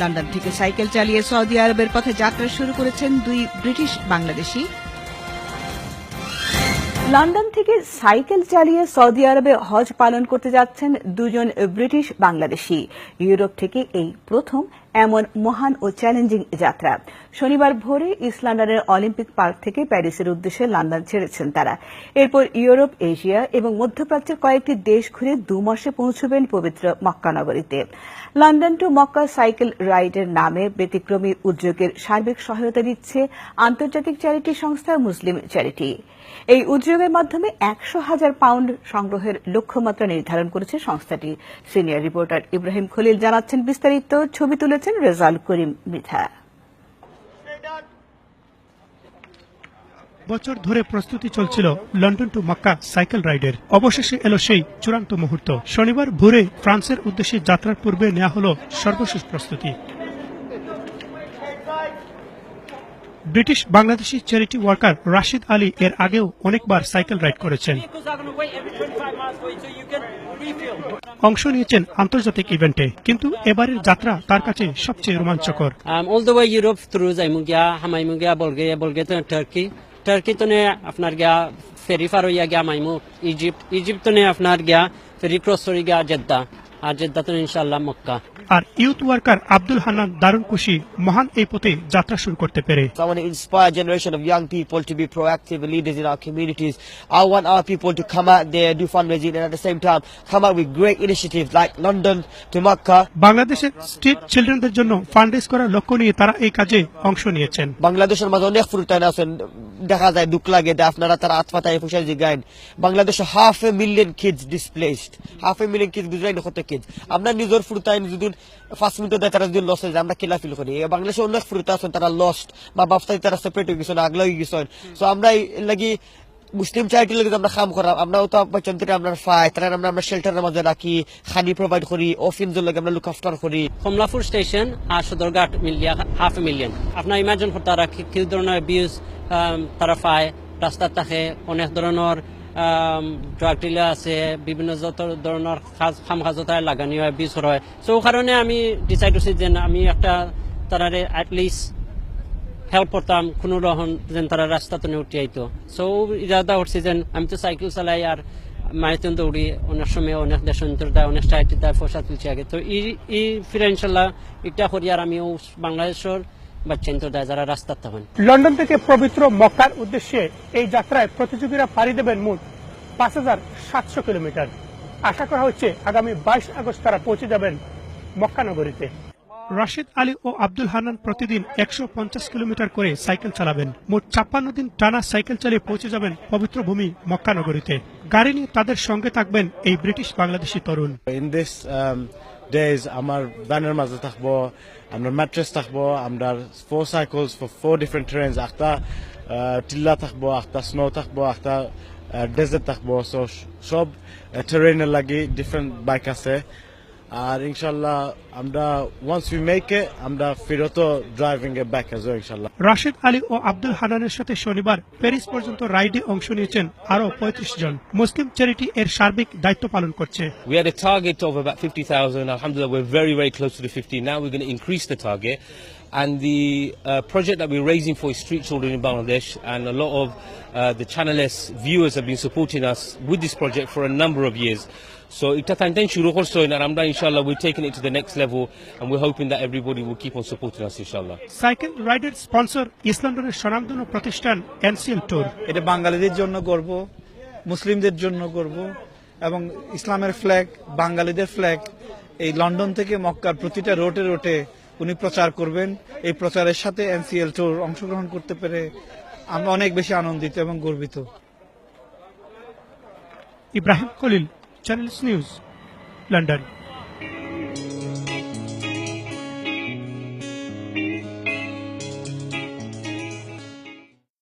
London থেকে cycle চালিয়ে Saudi আরবের পথে যাত্রা শুরু করেছেন দুই ব্রিটিশ বাংলাদেশি। লন্ডন থেকে সাইকেল চালিয়ে সৌদি আরবে হজ পালন করতে যাচ্ছেন দুজন ব্রিটিশ বাংলাদেশি। ইউরোপ থেকে এই প্রথম এমন মহান ও চ্যালেঞ্জিং যাত্রা। শনিবার ভোরে ইস্ট লন্ডনের অলিম্পিক পার্ক থেকে প্যারিসের উদ্দেশ্যে লন্ডন ছেড়েছেন তারা। এরপর ইউরোপ এশিয়া এবং মধ্যপ্রাচ্যের কয়েকটি দেশ ঘুরে দু মাসে পৌঁছবেন পবিত্র মক্কা নগরীতে। লন্ডন টু মক্কা সাইকেল রাইডের নামে ব্যতিক্রমী উদ্যোগের সার্বিক সহায়তা দিচ্ছে আন্তর্জাতিক চ্যারিটি সংস্থা মুসলিম চ্যারিটি এই উদ্যোগের মাধ্যমে একশো হাজার পাউন্ড সংগ্রহের লক্ষ্যমাত্রা নির্ধারণ করেছে সংস্থাটি। সিনিয়র রিপোর্টার ইব্রাহিম খলিল জানাচ্ছেন বিস্তারিত। ছবি তুলেছেন রেজাল করিম মৃধা বছর ধরে প্রস্তুতি চলছিল লন্ডন টু মক্কা সাইকেল রাইডের। অবশেষে এলো সেই চূড়ান্ত মুহূর্ত। শনিবার ভোরে ফ্রান্সের উদ্দেশ্যে যাত্রার পূর্বে নেওয়া হলো সর্বশেষ প্রস্তুতি। British Bangladeshi charity worker Rashid Ali এর আগেও অনেকবার সাইকেল রাইড করেছেন Vehicles are going to wait every 25 miles for you so you can refill. অংশ নিয়েছেন আন্তর্জাতিক ইভেন্টে কিন্তু এবারের যাত্রা তার কাছে সবচেয়ে রোমাঞ্চকর the way Europe through Zaimugia, Hamaimugia, Bulgaria, Bulgaria to Turkey. Turkey to ne আপনার গিয়া ফেরি ফার হইয়া গিয়া মাইমু ইজিপ্ট ইজিপ্ট তো নে আপনার গিয়া ফেরি ক্রস হয়ে গিয়া জেদ্দা আর জেদ্দা তো ইনশাআল্লাহ মক্কা। আর ইউথ ওয়ার্কার আব্দুল হান্নান দারুণ খুশি মহান এই পথে যাত্রা শুরু করতে পেরে। I want to inspire a generation of young people to be proactive leaders in our communities. I want our people to come out there, do fundraising, and at the same time come out with great initiatives like London to Makkah. বাংলাদেশের street চিলড্রেনদের জন্য fundraise করার লক্ষ্য নিয়ে তারা এই কাজে অংশ নিয়েছেন। বাংলাদেশের মাঝে অনেক ফুরতাইন আছেন দেখা যায় দুঃখ লাগে যে আপনারা তারা আত্মাতায় ফুসাই জিগাইন। বাংলাদেশে half a million kids displaced half a million kids বুঝলাই কত কিডস আমরা নিজের ফুরতাইন যদি পাঁচ মিনিট দেয় তারা যদি লস হয়ে যায় আমরা কিলা ফিল করি। বাংলাদেশে অনেক ফুরতা আছেন তারা লস্ট বা বাপসাই তারা সেপারেট হয়ে গেছেন আগলা হয়ে গেছেন। সো আমরা লাগি মুসলিম চারিটি লাগে আমরা কাম করা আমরাও তো বাচ্চান থেকে আমরা ফাই তারা আমরা আমরা শেল্টারের মাঝে রাখি খানি প্রোভাইড করি অফিনজের লাগে আমরা লুক আফটার করি। কমলাপুর স্টেশন আর সদরঘাট মিলিয়া হাফ মিলিয়ন আপনার ইমাজিন তারা কি ধরনের বিউজ তারা পায় রাস্তার থাকে অনেক ধরনের ড্রাগ ডিলার আছে, বিভিন্ন যত ধরনের খাম খাজতায় লাগানি হয় বীজ হয়। সো কারণে আমি ডিসাইড করছি যে আমি একটা তারারে অ্যাটলিস্ট হেল্প করতাম, কোনো রকম যেন তারা রাস্তা তো উঠে আইতো সো ইরাদা করছি যেন আমি তো সাইকেল চালাই আর মাইতুন দৌড়ি অনেক সময়, অনেক দেশান্তর দেয় অনেক সাইটি দেয় ফসা তুলছে আগে। তো ই ই ফিরে ইনশাল্লাহ এটা করি আর আমিও বাংলাদেশের বাচ্চান্তর দেয় যারা রাস্তার তখন লন্ডন থেকে পবিত্র মক্কার উদ্দেশ্যে এই যাত্রায় প্রতিযোগীরা পাড়ি দেবেন মোট পাঁচ হাজার সাতশো কিলোমিটার। আশা করা হচ্ছে আগামী বাইশ আগস্ট তারা পৌঁছে যাবেন মক্কা নগরীতে। রাশিদ আলী ও আব্দুল হান্নান প্রতিদিন একশো পঞ্চাশ কিলোমিটার করে সাইকেল চালাবেন। মোট ছাপ্পান্ন দিন টানা সাইকেল চালিয়ে পৌঁছে যাবেন পবিত্র ভূমি মক্কা নগরীতে। গাড়ি নিয়ে তাদের সঙ্গে থাকবেন এই ব্রিটিশ বাংলাদেশি তরুণ। Days, আমার ব্যানার মাঝে থাকব আমরা ম্যাট্রেস থাকব আমরা four cycles for four different trains একটা টিল্লা থাকব একটা স্নো থাকব একটা ডেজার্ট থাকব সো সব টেরেনের লাগি ডিফারেন্ট বাইক আছে আর ইনশাল্লাহ আমরা ওয়ান্স উই মেক এ আমরা ফিরত ড্রাইভিং এ ব্যাক এজ ইনশাল্লাহ রাশেদ আলী ও আব্দুল হানানের সাথে শনিবার প্যারিস পর্যন্ত রাইডে অংশ নিয়েছেন আরও 35 জন মুসলিম চ্যারিটি এর সার্বিক দায়িত্ব পালন করছে We had a target of about 50,000. Alhamdulillah, we're very, very close to the 50. Now we're going to increase the target. And the uh, project that we're raising for street children in Bangladesh. And a lot of uh, the Channel S viewers have been supporting us with this project for a number of years. So আমরা we're taking it to the next level and we're hoping that everybody will keep on supporting us inshallah. Cycle রাইডের sponsor East লন্ডনের স্বনামধন্য প্রতিষ্ঠান NCL tour এটা বাঙালিদের জন্য গর্ব মুসলিমদের জন্য গর্ব এবং ইসলামের ফ্ল্যাগ বাঙালিদের ফ্ল্যাগ এই লন্ডন থেকে মক্কার প্রতিটা রোটে রোটে উনি প্রচার করবেন। এই প্রচারের সাথে এনসিএল টোর অংশগ্রহণ করতে পেরে আমরা অনেক বেশি আনন্দিত এবং গর্বিত। Ibrahim Khalil channel news London